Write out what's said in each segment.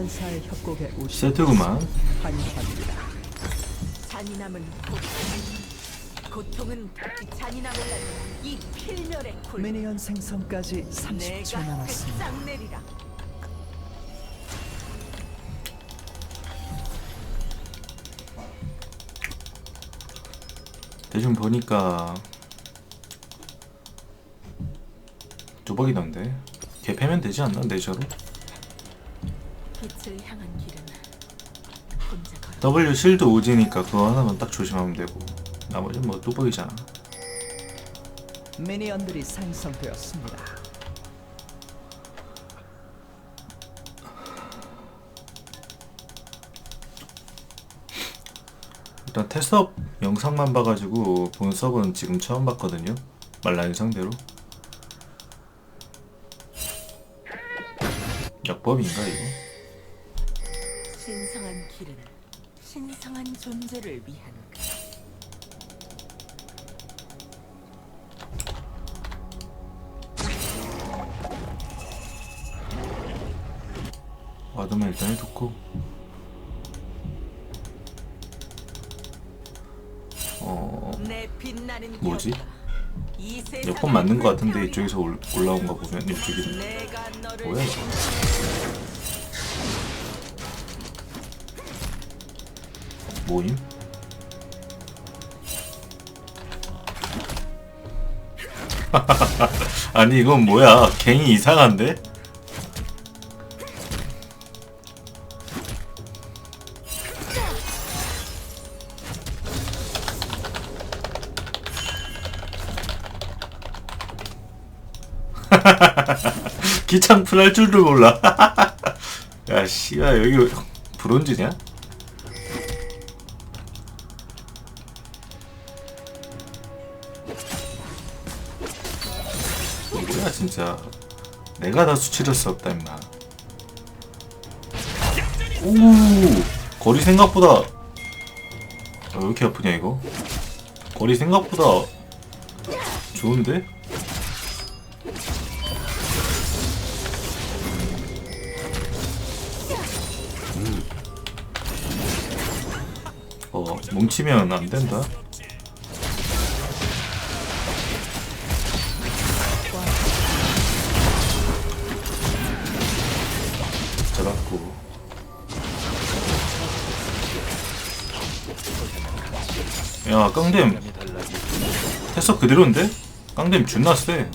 천사의 협곡에 오신 세트구만. 환영합니다. 잔인함은 고통, 고통은 잔인함을 낳는 이 필멸의 굴. 미니언 생성까지 30초 내가 남았습니다. 끝장 내리라. 대충 보니까 뚜벅이던데. 걔 패면 되지 않나 내저로? 빛을 향한 길은 혼자 걸어. W 실드 오지니까 그거 하나만 딱 조심하면 되고 나머지는 뭐 뚜벅이잖아. 미니언들이 생성되었습니다. 일단 테스업 영상만 봐가지고 본 서브는 지금 처음 봤거든요. 말라인 상대로. 역법인가 이거? 길은 신성한 존재를 위한 것. 와드만 일단 해놓고 어... 내 빛나는 뭐지? 세상을 역법 맞는 거 같은데. 이쪽에서 올, 올라온 거 보면 이쪽이 뭐야 이거 모임? 아니 이건 뭐야 갱이 이상한데? 기창풀 할 줄도 몰라 야 씨야 여기 브론즈냐? 진짜 내가 다 수치를 수 없다 임마. 오 거리 생각보다 아, 왜 이렇게 아프냐 이거? 거리 생각보다 좋은데? 어 뭉치면 안 된다 야 깡댐. 테서 그대로인데? 깡댐 존나 세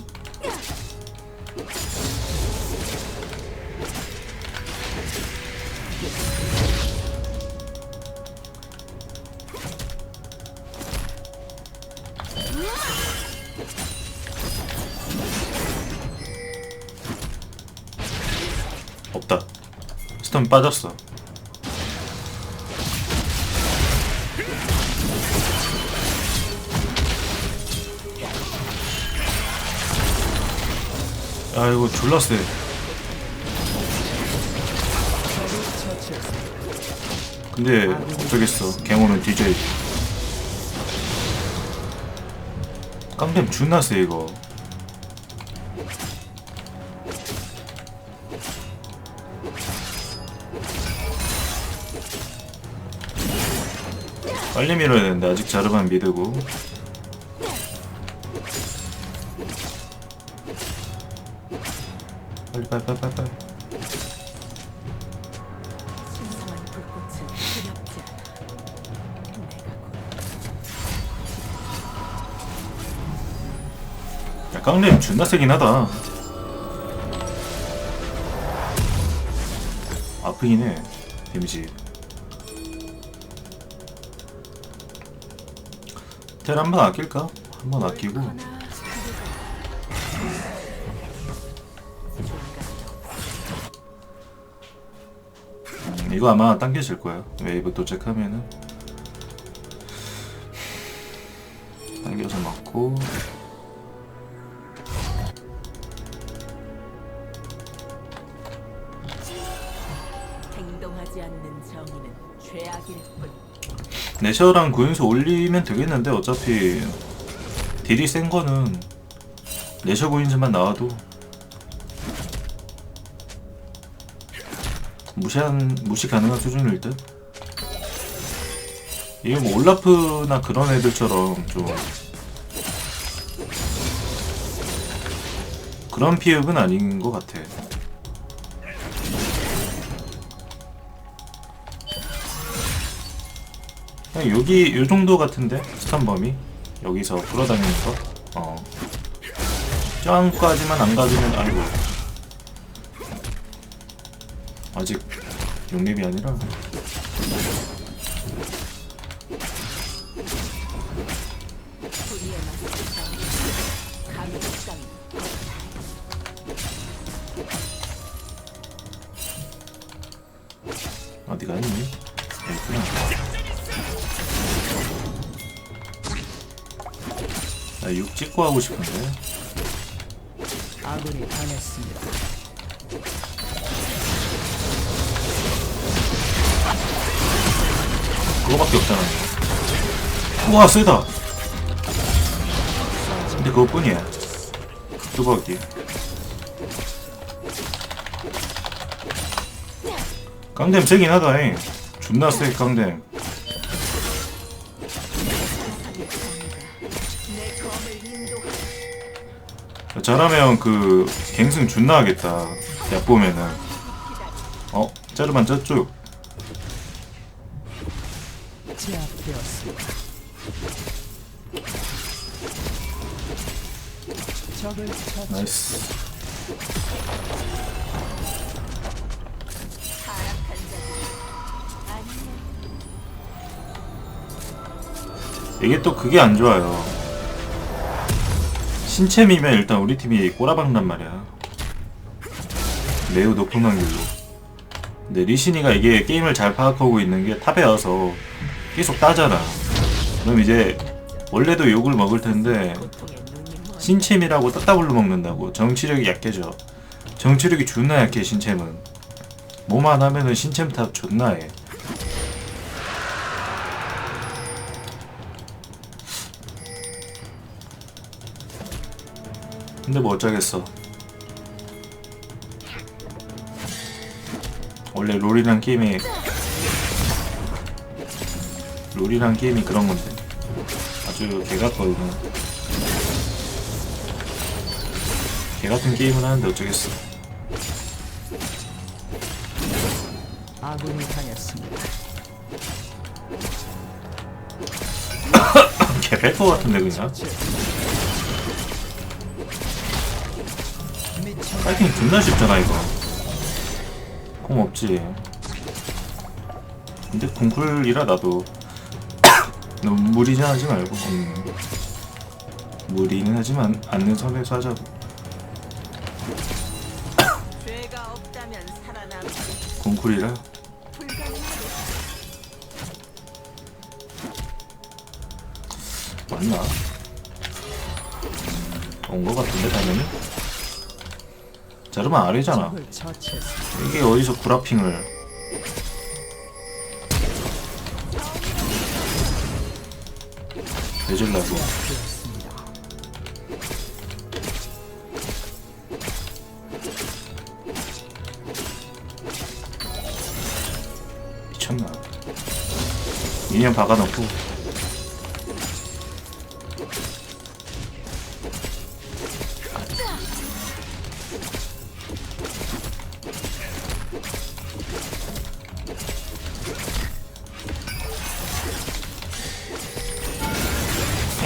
없다. 스톤 빠졌어 야 이거 졸라 세 근데 어쩌겠어. 갱호는 DJ 깡뱀 존나 세 이거. 빨리 밀어야 되는데 아직 자르반 미드고 빨리 빨리 빨리 빨리 빨리. 신성한 불꽃은 두렵지 않아. 내가 곧 야 깡렘 존나 세긴 하다. 아프긴 해 데미지. 텔 한 번 아낄까? 한 번 아끼고 이거 아마 당겨질 거야 웨이브 도착하면은. 당겨서 맞고. 행동하지 않는 정의는 죄악일 뿐. 내셔랑 구인수 올리면 되겠는데 어차피 딜이 센 거는 내셔 구인수만 나와도 무시한 무시 가능한 수준일 듯. 이게 뭐 올라프나 그런 애들처럼 좀 그런 피흡은 아닌 것 같아. 그냥 여기 요 정도 같은데 스턴 범위 여기서 돌아다니는 거. 어. 짱까지만 안 가주면 아이고. 아직 6렙이 아니라 어디가 있니? 있구나. 나6 찍고 하고 싶은데 아군이 당했습니다. 그거밖에 없잖아. 우와 세다. 근데 그것뿐이야. 뚜벅이 깡댐 세긴 하다 잉. 존나 세 깡댐. 잘하면 그 갱승 존나 하겠다. 약 보면은. 어? 짜르만 짜쭉 나이스 이게 또 그게 안 좋아요. 신챔이면 일단 우리 팀이 꼬라박난 말이야. 매우 높은 확률로. 근데 리신이가 이게 게임을 잘 파악하고 있는 게 탑에 와서 계속 따잖아. 그럼 이제 원래도 욕을 먹을 텐데 신챔이라고 따따블로 먹는다고 정치력이 약해져. 정치력이 존나 약해 신챔은. 뭐만 하면은 신챔 탑 존나 해. 근데 뭐 어쩌겠어. 원래 롤이란 게임이 롤이란 게임이 그런 건데 아주 개 같거든. 개 같은 게임을 하는데 어쩌겠어. 아군이 당했습니다. 개 뺄거 같은데 그냥. 파이팅 존나 쉽잖아 이거. 공 없지. 근데 공쿨이라 나도 너무 무리는 하지 말고. 음. 무리는 하지만 않는 선에서 하자고. 공쿨이라 맞나? 온 거 같은데 당연히. 자르만 아래잖아. 이게 어디서 구라핑을 내질라고 미니언 박아놓고.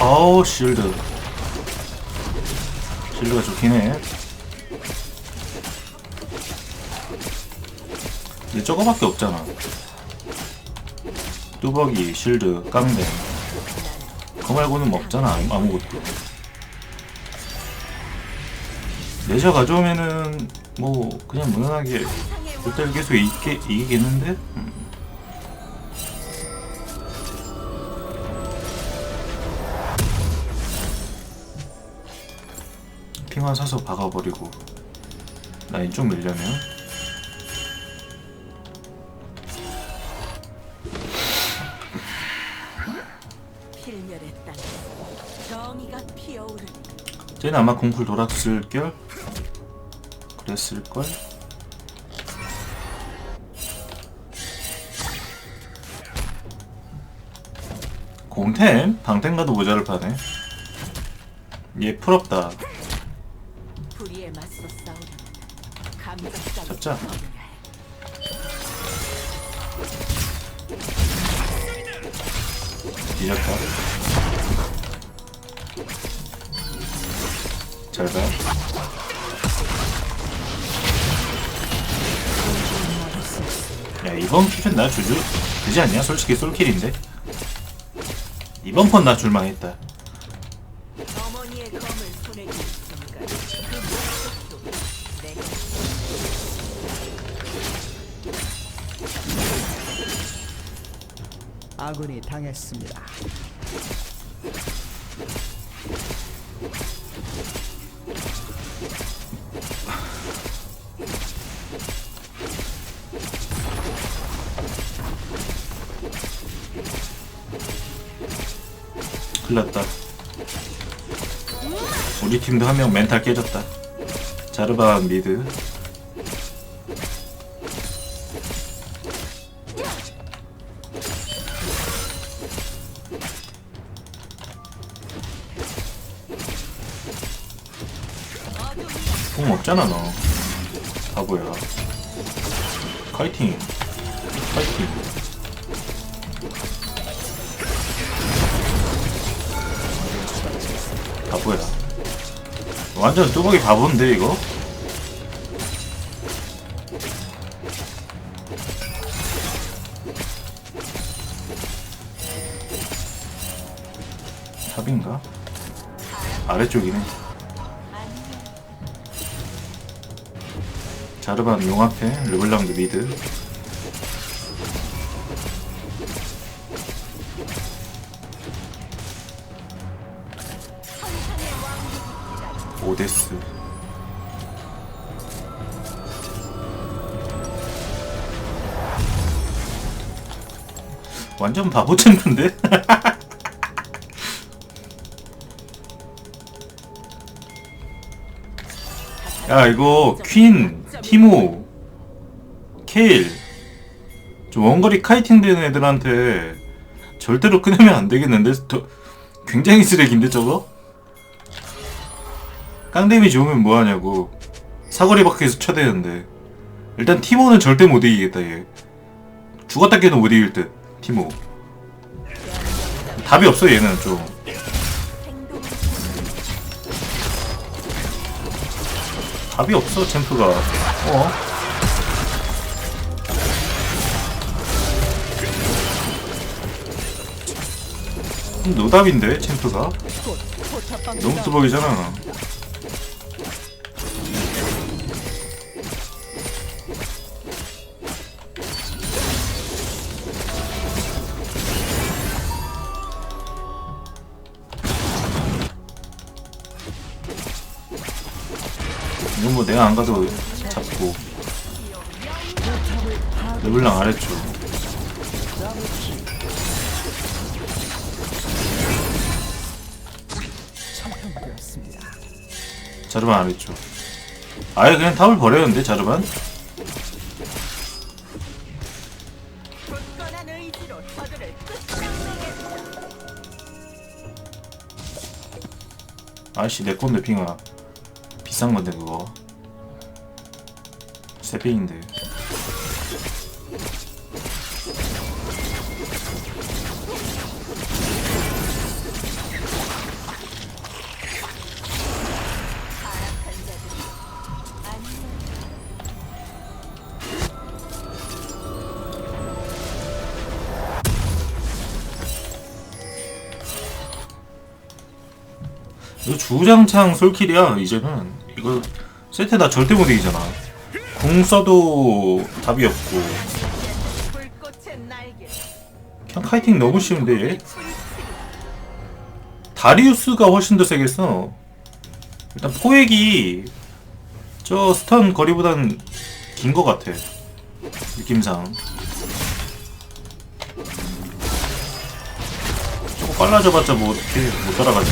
아우 실드. 실드가 좋긴 해. 근데 저거밖에 없잖아 뚜벅이, 실드, 깡대 그거 말고는 뭐 없잖아 아무- 아무것도 내셔 가져오면은 뭐 그냥 무난하게 그때를 계속 이기, 이기겠는데? 음. 핑화 사서 박아버리고 라인 좀 밀려면 그때는 아마 공풀 돌았을 결 그랬을 걸. 공템 방템 가도 모자를 파네. 얘 풀었다. 잡자. 뒤졌다. 잘 가 야 이번 킬은 나 주주 되지 않냐? 솔직히 솔킬인데 이번 판 나 줄망했다 아군이 당했습니다. 큰일났다. 우리 팀도 한 명 멘탈 깨졌다. 자르반 미드. 공 없잖아 너. 바보야. 카이팅. 카이팅 완전 뚜벅이 바본데 이거? 탑인가? 아래쪽이네 자르반 용 앞에 르블랑드 미드 완전 바보 챔프인데? 야 이거 퀸, 티모, 케일 좀 원거리 카이팅 되는 애들한테 절대로 끊으면 안 되겠는데? 더, 굉장히 쓰레기인데 저거? 깡데미 좋으면 뭐하냐고 사거리 밖에서 쳐대는데 일단 티모는 절대 못 이기겠다 얘 죽었다 깨도 못 이길 듯 티모. 답이 없어 얘는 좀. 답이 없어 챔프가. 어? 음, 노답인데 챔프가? 너무 뚜벅이잖아 내가 안 가도 잡고 르블랑 아래쪽. 자르반 아래쪽 아예 그냥 탑을 버렸는데 자르반? 끝장내겠다. 아이씨 내 건데 핑아 비싼 건데 그거 세핑인데 타락한 자들이 안녕. 이거 주장창 솔킬이야 이제는 이거 세트 나 절대 못 이기잖아 궁 써도 답이 없고. 그냥 카이팅 너무 쉬운데. 다리우스가 훨씬 더 세겠어 일단 포획이 저 스턴 거리보단 긴 것 같아 느낌상 조금 빨라져봤자 뭐 어떻게 못 따라가지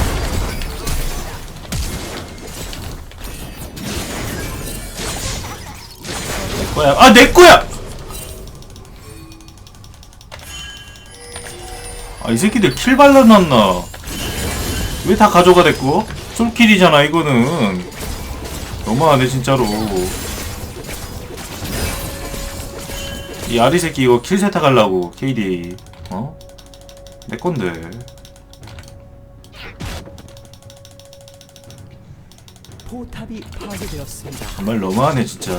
거야. 아 내 거야! 아 이 새끼들 킬 발라놨나? 왜 다 가져가 됐고? 솔킬이잖아 이거는. 너무하네 진짜로. 이 아리 새끼 이거 킬 세탁하려고 KD 어? 내 건데 포탑이 파괴되었습니다. 정말 너무하네 진짜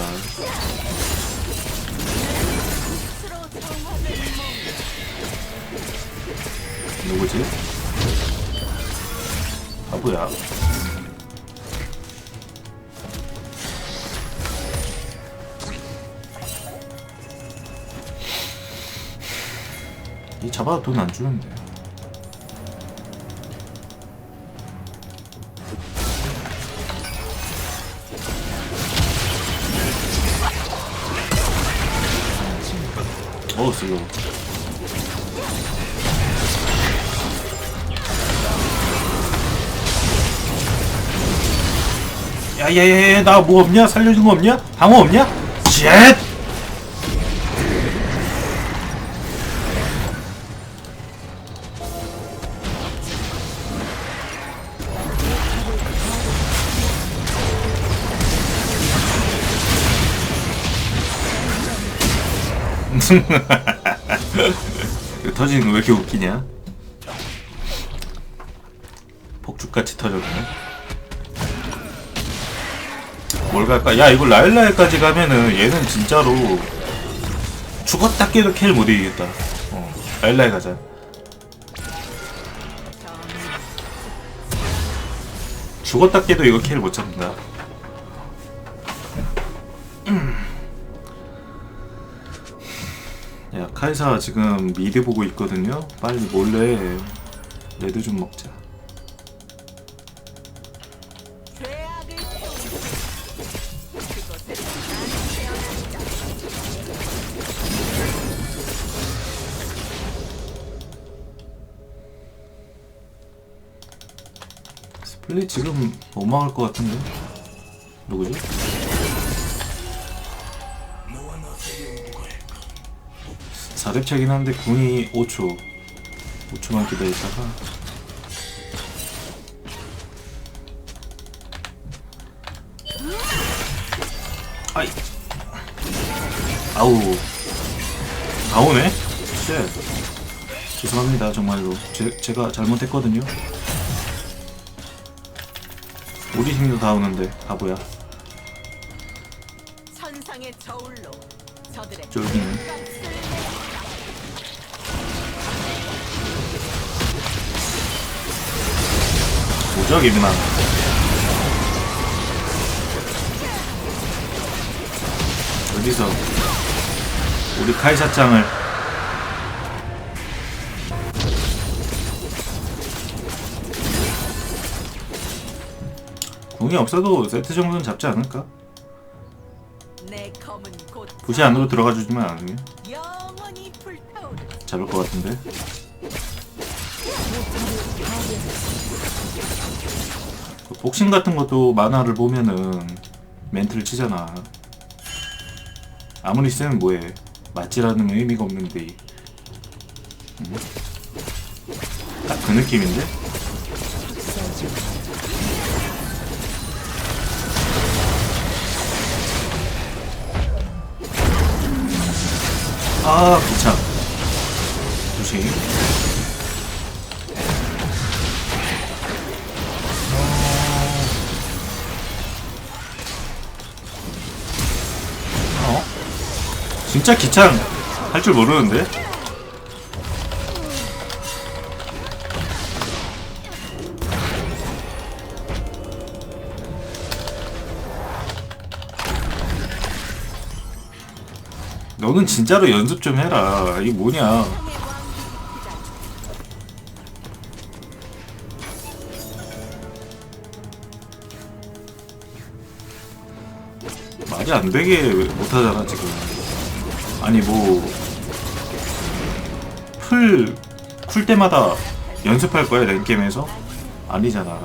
누구지? 바보야 이 잡아도 돈 안 주는데 쓰고 야야야야 나 뭐 없냐? 살려준 거 없냐? 방어 없냐? 쉣! 이거 터지는 거 왜 이렇게 웃기냐? 폭죽같이 터졌네. 뭘 갈까? 야, 이거 라일라이까지 가면은 얘는 진짜로 죽었다 깨도 킬못 이기겠다. 어, 라일라이 가자. 죽었다 깨도 이거 킬못 잡는다. 야 카이사 지금 미드 보고 있거든요. 빨리 몰래 레드 좀 먹자. 스플릿 지금 못 막을 것 같은데? 누구지? 사렙차긴 한데 궁이 5초. 5초만 기다리다가. 아이. 아우. 다 오네? 쉣. 죄송합니다 정말로. 제, 제가 잘못했거든요. 우리 팀도 다 오는데 바보야. 쫄기네 뭐죠 김만 어디서 우리 카이사짱을 궁이 없어도 세트 정도는 잡지 않을까? 부시 안으로 들어가 주지만 않으면. 잡을 것 같은데 그 복싱 같은 것도 만화를 보면은 멘트를 치잖아. 아무리 쓰면 뭐해? 맞지라는 의미가 없는데. 딱그 느낌인데? 아 귀찮 조심 진짜 기창 할 줄 모르는데? 너는 진짜로 연습 좀 해라. 이게 뭐냐? 말이 안 되게 못하잖아 지금. 아니 뭐 풀, 쿨 때마다 연습할 거야 랭게임에서? 아니잖아.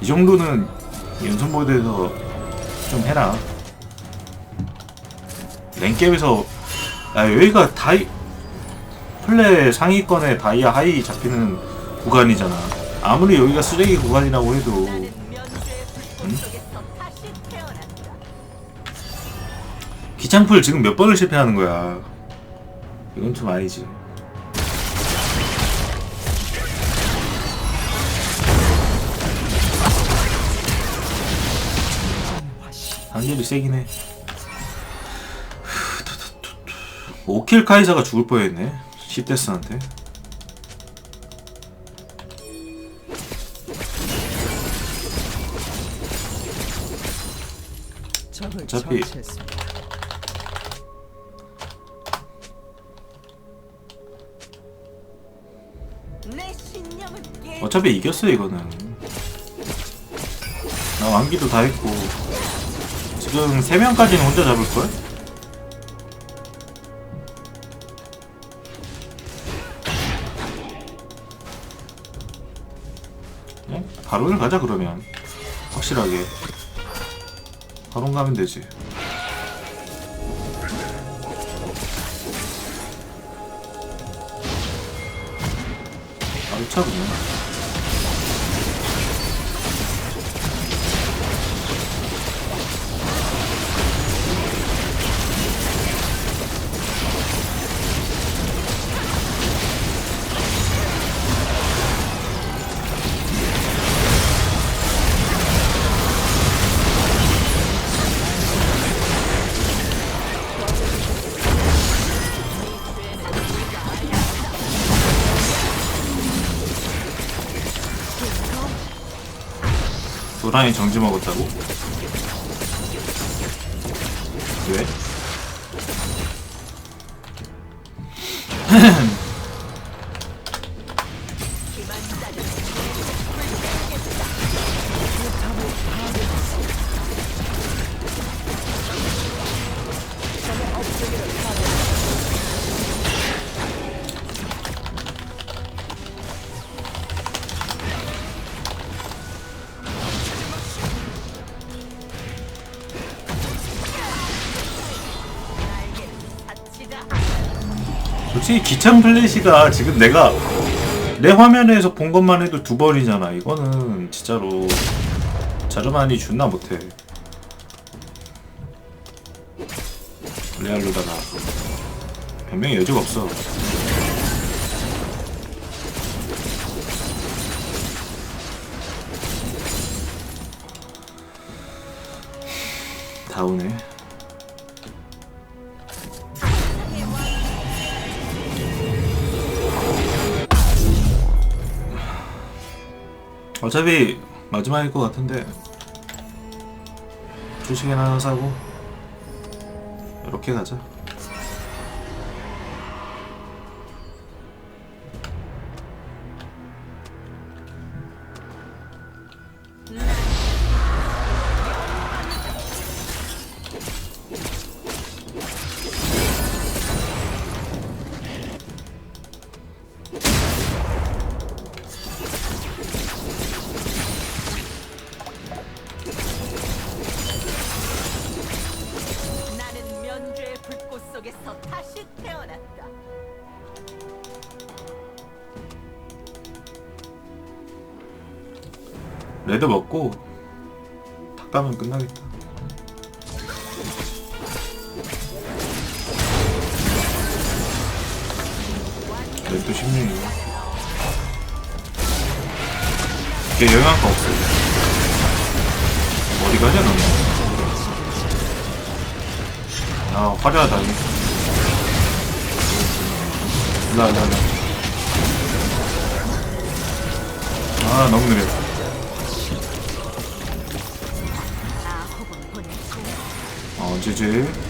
이 정도는 연습 모드에서 좀 해라. 랭게임에서 야 여기가 다이 플레 상위권에 다이아 하이 잡히는 구간이잖아. 아무리 여기가 쓰레기 구간이라고 해도 기창풀 지금 몇 번을 실패하는 거야. 이건 좀 아니지. 한결이 세긴 해. 5킬 카이사가 죽을 뻔했네. 시데스한테. 적을 어차피- 어차피 이겼어 이거는. 나 완기도 다 했고. 지금 3명까지는 혼자 잡을걸? 그냥 바론을 가자 그러면. 확실하게. 바론 가면 되지. 바로 차 그냥 도라이 정지 먹었다고? 왜? 솔직히 기창 플래시가 지금 내가 내 화면에서 본 것만 해도 두 번이잖아. 이거는 진짜로 자르만이 존나 못해. 레알로다가 변명의 여지가 없어. 다 오네. 어차피 마지막일 것 같은데 주식이나 하나 사고 이렇게 가자 레드 먹고 탁 가면 끝나겠다. 레드 16이고 이게 영향가 없어 어디 가냐 너는 아 화려하다 이거. 일로와 일로와 일로와. 아 너무 느려 지지.